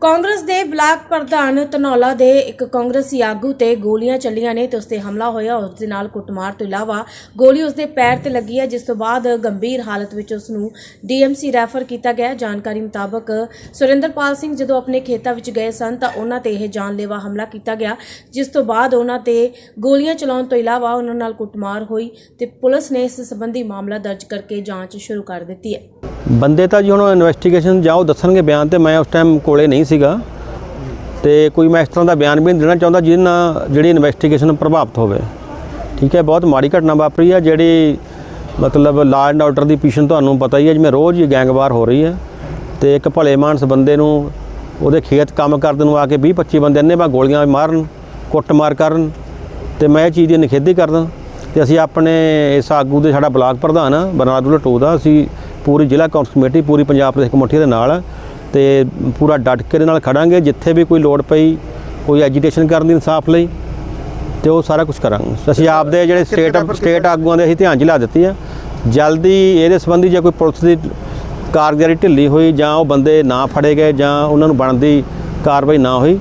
ਕਾਂਗਰਸ ਦੇ ਬਲਾਕ ਪ੍ਰਧਾਨ ਧਨੌਲਾ ਦੇ ਇੱਕ ਕਾਂਗਰਸੀ ਆਗੂ ਤੇ ਗੋਲੀਆਂ ਚੱਲੀਆਂ ਨੇ ਤੇ ਉਸ ਤੇ ਹਮਲਾ ਹੋਇਆ। ਉਸ ਦੇ ਨਾਲ ਕੁੱਟਮਾਰ ਤੋਂ ਇਲਾਵਾ ਗੋਲੀ ਉਸ ਦੇ ਪੈਰ ਤੇ ਲੱਗੀ ਹੈ, ਜਿਸ ਤੋਂ ਬਾਅਦ ਗੰਭੀਰ ਹਾਲਤ ਵਿੱਚ ਉਸ ਨੂੰ ਡੀਐਮਸੀ ਰੈਫਰ ਕੀਤਾ ਗਿਆ। ਜਾਣਕਾਰੀ ਮੁਤਾਬਕ ਸੁਰਿੰਦਰਪਾਲ ਸਿੰਘ ਜਦੋਂ ਆਪਣੇ ਖੇਤਾਂ ਵਿੱਚ ਗਏ ਸਨ ਤਾਂ ਉਹਨਾਂ ਤੇ ਇਹ ਜਾਨਲੇਵਾ ਹਮਲਾ ਕੀਤਾ ਗਿਆ, ਜਿਸ ਤੋਂ ਬਾਅਦ ਉਹਨਾਂ ਤੇ ਗੋਲੀਆਂ ਚਲਾਉਣ ਤੋਂ ਇਲਾਵਾ ਉਹਨਾਂ ਨਾਲ ਕੁੱਟਮਾਰ ਹੋਈ ਤੇ ਪੁਲਿਸ ਨੇ ਇਸ ਸੰਬੰਧੀ ਮਾਮਲਾ ਦਰਜ ਕਰਕੇ ਜਾਂਚ ਸ਼ੁਰੂ ਕਰ ਦਿੱਤੀ ਹੈ। ਬੰਦੇ ਤਾਂ ਜੀ ਹੁਣ ਇਨਵੈਸਟੀਗੇਸ਼ਨ ਜਾਂ ਉਹ ਦੱਸਣਗੇ ਬਿਆਨ ਤੇ। ਮੈਂ ਉਸ ਟਾਈਮ ਕੋਲੇ ਨਹੀਂ ਸੀਗਾ। ਤੇ ਕੋਈ ਮੈਂ ਇਸ ਤਰ੍ਹਾਂ ਦਾ ਬਿਆਨ ਵੀ ਨਹੀਂ ਦੇਣਾ ਚਾਹੁੰਦਾ ਜਿਹਦੇ ਨਾਲ ਜਿਹੜੀ ਇਨਵੈਸਟੀਗੇਸ਼ਨ ਪ੍ਰਭਾਵਿਤ ਹੋਵੇ। ਠੀਕ ਹੈ, ਬਹੁਤ ਮਾੜੀ ਘਟਨਾ ਵਾਪਰੀ ਹੈ ਜਿਹੜੀ ਮਤਲਬ law and order the position ਤੁਹਾਨੂੰ ਪਤਾ ਹੀ ਹੈ ਜਿਵੇਂ ਰੋਜ਼ ਹੀ ਗੈਂਗਵਾਰ ਹੋ ਰਹੀ ਹੈ ਤੇ ਇੱਕ ਭਲੇ ਮਾਨਸ ਬੰਦੇ ਨੂੰ ਉਹਦੇ ਖੇਤ ਕੰਮ ਕਰਦੇ ਨੂੰ ਆ ਕੇ 20 25 ਬੰਦੇ ਇੰਨੇ ਬਾ ਗੋਲੀਆਂ ਮਾਰਨ, ਕੁੱਟਮਾਰ ਕਰਨ, ਤੇ ਮੈਂ ਇਹ ਚੀਜ਼ ਦੀ ਨਿਖੇਧੀ ਕਰਦਾ। ਤੇ ਅਸੀਂ ਆਪਣੇ ਇਸ ਆਗੂ ਦੇ ਸਾਡਾ ਬਲਾਕ ਪ੍ਰਧਾਨ ਆ, ਬਰਨਾਲਾ ਟੂ ਦਾ। ਅਸੀਂ ਪੂਰੀ ਜ਼ਿਲ੍ਹਾ ਕਾਂਗਰਸ ਕਮੇਟੀ ਪੂਰੀ ਪੰਜਾਬ ਪ੍ਰਦੇਸ਼ ਕਮੇਟੀ ਦੇ ਨਾਲ ਤੇ ਪੂਰਾ ਡਟ ਕੇ ਦੇ ਨਾਲ ਖੜਾਂਗੇ ਜਿੱਥੇ ਵੀ ਕੋਈ ਲੋੜ ਪਈ ਕੋਈ ਐਜੀਟੇਸ਼ਨ ਕਰਨ ਦੀ ਇਨਸਾਫ ਲਈ ਤੇ ਉਹ ਸਾਰਾ ਕੁਝ ਕਰਾਂਗੇ। ਅਸੀਂ ਆਪਦੇ ਜਿਹੜੇ ਸਟੇਟ ਸਟੇਟ ਆਗੂਆਂ ਦੇ ਅਸੀਂ ਧਿਆਨ 'ਚ ਲਾ ਦਿੱਤੀ ਆ। ਜਲਦੀ ਇਹਦੇ ਸੰਬੰਧੀ ਜੇ ਕੋਈ ਪੁਲਿਸ ਦੀ ਕਾਰਗੁਜ਼ਾਰੀ ਢਿੱਲੀ ਹੋਈ ਜਾਂ ਉਹ ਬੰਦੇ ਨਾ ਫੜੇ ਗਏ ਜਾਂ ਉਹਨਾਂ ਨੂੰ ਬਣਦੀ ਕਾਰਵਾਈ ਨਾ ਹੋਈ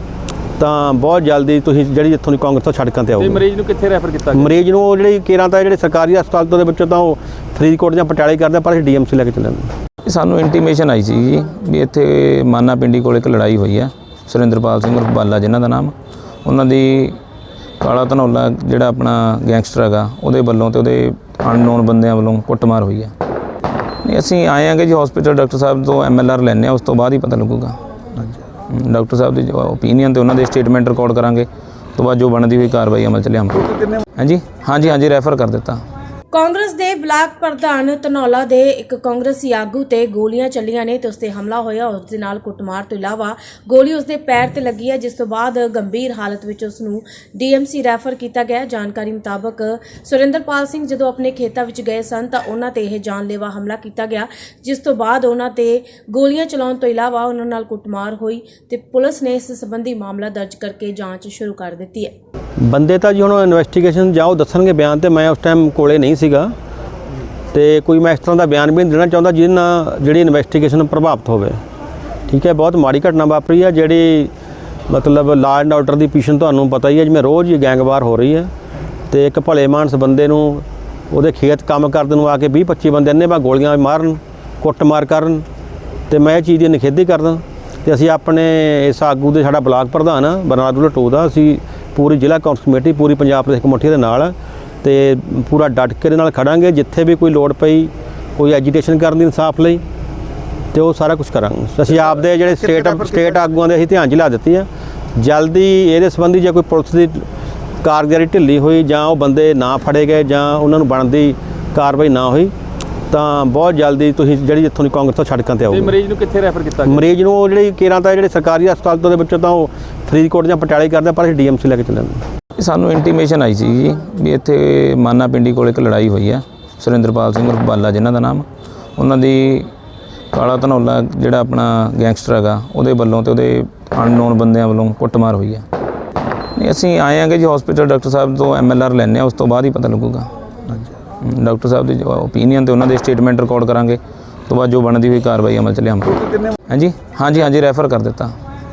ਤਾਂ ਬਹੁਤ ਜਲਦੀ ਤੁਸੀਂ ਜਿਹੜੀ ਇੱਥੋਂ ਦੀ ਕਾਂਗਰਸ ਤੋਂ ਸੜਕਾਂ ਤੇ ਆਓਗੇ। ਮਰੀਜ਼ ਨੂੰ ਕਿੱਥੇ ਰੈਫਰ ਕੀਤਾ ਗਿਆ? ਮਰੀਜ਼ ਨੂੰ ਉਹ ਜਿਹੜੀ ਕੇਰਾਂ ਤਾਂ ਜਿਹੜੇ ਸਰਕਾਰੀ ਹਸਪਤਾਲ ਤੋਂ ਦੇ ਵਿੱਚੋਂ ਤਾਂ ਉਹ ਫਰੀਦਕੋਟ ਜਾਂ ਪਟਿਆਲੇ ਕਰਦੇ ਪਰ ਅਸੀਂ ਡੀਐਮਸੀ ਲੈ ਕੇ ਚੱਲੇ ਹਾਂ। ਸਾਨੂੰ ਇੰਟੀਮੇਸ਼ਨ ਆਈ ਸੀ ਜੀ ਵੀ ਇੱਥੇ ਮਾਨਾ ਪਿੰਡੀ ਕੋਲ ਇੱਕ ਲੜਾਈ ਹੋਈ ਹੈ ਸੁਰਿੰਦਰਪਾਲ ਸਿੰਘ ਬਾਲਾ ਜਿਨ੍ਹਾਂ ਦਾ ਨਾਮ। ਉਹਨਾਂ ਦੀ ਕਾਲਾ ਧਨੌਲਾ ਜਿਹੜਾ ਆਪਣਾ ਗੈਂਗਸਟਰ ਹੈਗਾ ਉਹਦੇ ਵੱਲੋਂ ਤੇ ਉਹਦੇ ਅਨਨੋਨ ਬੰਦਿਆਂ ਵੱਲੋਂ ਕੁੱਟਮਾਰ ਹੋਈ ਹੈ। ਨਹੀਂ ਅਸੀਂ ਆਏ ਆਂਗੇ ਜੀ ਹਸਪੀਟਲ ਡਾਕਟਰ ਸਾਹਿਬ ਤੋਂ ਐਮਐਲਆਰ ਲੈਣੇ ਆ ਉਸ ਤੋਂ ਬਾਅਦ ਹੀ ਪਤਾ ਲੱਗੂਗਾ। ਡਾਕਟਰ ਸਾਹਿਬ ਦੀ ਓਪੀਨੀਅਨ ਤੇ ਉਹਨਾਂ ਦੇ ਸਟੇਟਮੈਂਟ ਰਿਕਾਰਡ ਕਰਾਂਗੇ ਤੋਂ ਬਾਅਦ ਜੋ ਬਣਦੀ ਹੋਈ ਕਾਰਵਾਈ ਅਮਲ ਚ ਲਿਆਵਾਂਗੇ। ਹਾਂਜੀ ਹਾਂਜੀ ਹਾਂਜੀ ਰੈਫਰ ਕਰ ਦਿੱਤਾ। ਕਾਂਗਰਸ ਦੇ ਬਲਾਕ ਪ੍ਰਧਾਨ ਧਨੌਲਾ ਦੇ ਇੱਕ ਕਾਂਗਰਸੀ ਆਗੂ ਤੇ ਗੋਲੀਆਂ ਚੱਲੀਆਂ ਨੇ ਤੇ ਉਸ ਤੇ ਹਮਲਾ ਹੋਇਆ। ਉਸ ਦੇ ਨਾਲ ਕੁੱਟਮਾਰ ਤੋਂ ਇਲਾਵਾ ਗੋਲੀ ਉਸ ਦੇ ਪੈਰ ਤੇ ਲੱਗੀ ਹੈ, ਜਿਸ ਤੋਂ ਬਾਅਦ ਗੰਭੀਰ ਹਾਲਤ ਵਿੱਚ ਉਸ ਨੂੰ ਡੀਐਮਸੀ ਰੈਫਰ ਕੀਤਾ ਗਿਆ। ਜਾਣਕਾਰੀ ਮੁਤਾਬਕ ਸੁਰਿੰਦਰਪਾਲ ਸਿੰਘ ਜਦੋਂ ਆਪਣੇ ਖੇਤਾਂ ਵਿੱਚ ਗਏ ਸਨ ਤਾਂ ਉਹਨਾਂ ਤੇ ਇਹ ਜਾਨਲੇਵਾ ਹਮਲਾ ਕੀਤਾ ਗਿਆ, ਜਿਸ ਤੋਂ ਬਾਅਦ ਉਹਨਾਂ ਤੇ ਗੋਲੀਆਂ ਚਲਾਉਣ ਤੋਂ ਇਲਾਵਾ ਉਹਨਾਂ ਨਾਲ ਕੁੱਟਮਾਰ ਹੋਈ ਤੇ ਪੁਲਿਸ ਨੇ ਇਸ ਸੰਬੰਧੀ ਮਾਮਲਾ ਦਰਜ ਕਰਕੇ ਜਾਂਚ ਸ਼ੁਰੂ ਕਰ ਦਿੱਤੀ ਹੈ। ਬੰਦੇ ਤਾਂ ਜੀ ਹੁਣ ਇਨਵੈਸਟੀਗੇਸ਼ਨ ਜਾਂ ਉਹ ਦੱਸਣਗੇ ਬਿਆਨ ਤੇ। ਮੈਂ ਉਸ ਟਾਈਮ ਕੋਲੇ ਨਹੀਂ ਸੀਗਾ। ਤੇ ਕੋਈ ਮੈਂ ਇਸ ਤਰ੍ਹਾਂ ਦਾ ਬਿਆਨ ਵੀ ਨਹੀਂ ਦੇਣਾ ਚਾਹੁੰਦਾ ਜਿਹਦੇ ਨਾਲ ਜਿਹੜੀ ਇਨਵੈਸਟੀਗੇਸ਼ਨ ਪ੍ਰਭਾਵਿਤ ਹੋਵੇ। ਠੀਕ ਹੈ, ਬਹੁਤ ਮਾੜੀ ਘਟਨਾ ਵਾਪਰੀ ਹੈ, ਜਿਹੜੀ ਮਤਲਬ law and order the position ਤੁਹਾਨੂੰ ਪਤਾ ਹੀ ਹੈ, ਜਿਵੇਂ ਰੋਜ਼ ਹੀ ਗੈਂਗਵਾਰ ਹੋ ਰਹੀ ਹੈ। ਤੇ ਇੱਕ ਭਲੇ ਮਾਨਸ ਬੰਦੇ ਨੂੰ ਉਹਦੇ ਖੇਤ ਕੰਮ ਕਰਦੇ ਨੂੰ ਆ ਕੇ 20 25 ਬੰਦੇ ਇੰਨੇ ਬਾ ਗੋਲੀਆਂ ਮਾਰਨ, ਕੁੱਟਮਾਰ ਕਰਨ। ਤੇ ਮੈਂ ਇਹ ਚੀਜ਼ ਦੀ ਨਿਖੇਧੀ ਕਰਦਾ। ਤੇ ਅਸੀਂ ਆਪਣੇ ਇਸ ਆਗੂ ਦੇ ਸਾਡਾ ਬਲਾਕ ਪ੍ਰਧਾਨ ਆ, ਬਰਨਾਲਾ ਦਾ। ਅਸੀਂ ਪੂਰੀ ਜ਼ਿਲ੍ਹਾ ਕਾਂਗਰਸ ਕਮੇਟੀ ਪੂਰੀ ਪੰਜਾਬ ਪ੍ਰਦੇਸ਼ ਕਮੇਟੀ ਦੇ ਨਾਲ ਤੇ ਪੂਰਾ ਡਟ ਕੇ ਦੇ ਨਾਲ ਖੜਾਂਗੇ ਜਿੱਥੇ ਵੀ ਕੋਈ ਲੋੜ ਪਈ ਕੋਈ ਐਜੀਟੇਸ਼ਨ ਕਰਨ ਦੀ ਇਨਸਾਫ ਲਈ ਤੇ ਉਹ ਸਾਰਾ ਕੁਝ ਕਰਾਂਗੇ। ਅਸੀਂ ਆਪਦੇ ਜਿਹੜੇ ਸਟੇਟ ਸਟੇਟ ਆਗੂਆਂ ਦੇ ਅਸੀਂ ਧਿਆਨ 'ਚ ਲਾ ਦਿੱਤੀ ਆ। ਜਲਦੀ ਇਹਦੇ ਸੰਬੰਧੀ ਜੇ ਕੋਈ ਪੁਲਿਸ ਦੀ ਕਾਰਗੁਜ਼ਾਰੀ ਢਿੱਲੀ ਹੋਈ ਜਾਂ ਉਹ ਬੰਦੇ ਨਾ ਫੜੇ ਗਏ ਜਾਂ ਉਹਨਾਂ ਨੂੰ ਬਣਦੀ ਕਾਰਵਾਈ ਨਾ ਹੋਈ ਤਾਂ ਬਹੁਤ ਜਲਦੀ ਤੁਸੀਂ ਜਿਹੜੀ ਇੱਥੋਂ ਦੀ ਕਾਂਗਰਸ ਤੋਂ ਸੜਕਾਂ ਤੇ ਆਓਗੇ। ਮਰੀਜ਼ ਨੂੰ ਕਿੱਥੇ ਰੈਫਰ ਕੀਤਾ ਗਿਆ? ਮਰੀਜ਼ ਨੂੰ ਜਿਹੜੀ ਕੇਰਾਂ ਤਾਂ ਜਿਹੜੇ ਸਰਕਾਰੀ ਹਸਪਤਾਲ ਤੋਂ ਦੇ ਵਿੱਚੋਂ ਤਾਂ ਉਹ ਫਰੀਦਕੋਟ ਜਾਂ ਪਟਿਆਲੇ ਕਰਦੇ ਪਰ ਅਸੀਂ ਡੀਐਮਸੀ ਲੈ ਕੇ ਚੱਲੇ ਹਾਂ ਸਾਨੂੰ ਇੰਟੀਮੇਸ਼ਨ ਆਈ ਸੀ ਜੀ ਵੀ ਇੱਥੇ ਮਾਨਾ ਪਿੰਡੀ ਕੋਲ ਇੱਕ ਲੜਾਈ ਹੋਈ ਹੈ ਸੁਰਿੰਦਰਪਾਲ ਸਿੰਘ ਉਰਫ ਬਾਲਾ ਜਿਨ੍ਹਾਂ ਦਾ ਨਾਮ। ਉਹਨਾਂ ਦੀ ਕਾਲਾ ਧਨੌਲਾ ਜਿਹੜਾ ਆਪਣਾ ਗੈਂਗਸਟਰ ਹੈਗਾ ਉਹਦੇ ਵੱਲੋਂ ਤੇ ਉਹਦੇ ਅਨਨੋਨ ਬੰਦਿਆਂ ਵੱਲੋਂ ਕੁੱਟਮਾਰ ਹੋਈ ਹੈ ਨਹੀਂ ਅਸੀਂ ਆਏ ਆਂਗੇ ਜੀ ਹਸਪੀਟਲ ਡਾਕਟਰ ਸਾਹਿਬ ਤੋਂ ਐਮਐਲਆਰ ਲੈਣੇ ਆ ਉਸ ਤੋਂ ਬਾਅਦ ਹੀ ਪਤਾ ਲੱਗੂਗਾ। ਡਾਕਟਰ ਸਾਹਿਬ ਦੀ ਓਪੀਨੀਅਨ ਤੇ ਉਹਨਾਂ ਦੇ ਸਟੇਟਮੈਂਟ ਰਿਕਾਰਡ ਕਰਾਂਗੇ ਤੋਂ ਬਾਅਦ ਜੋ ਬਣਦੀ ਹੋਈ ਕਾਰਵਾਈ ਅਮਲ ਚ ਲਿਆਵਾਂਗੇ। ਹਾਂਜੀ ਹਾਂਜੀ ਹਾਂਜੀ ਰੈਫਰ ਕਰ ਦਿੱਤਾ।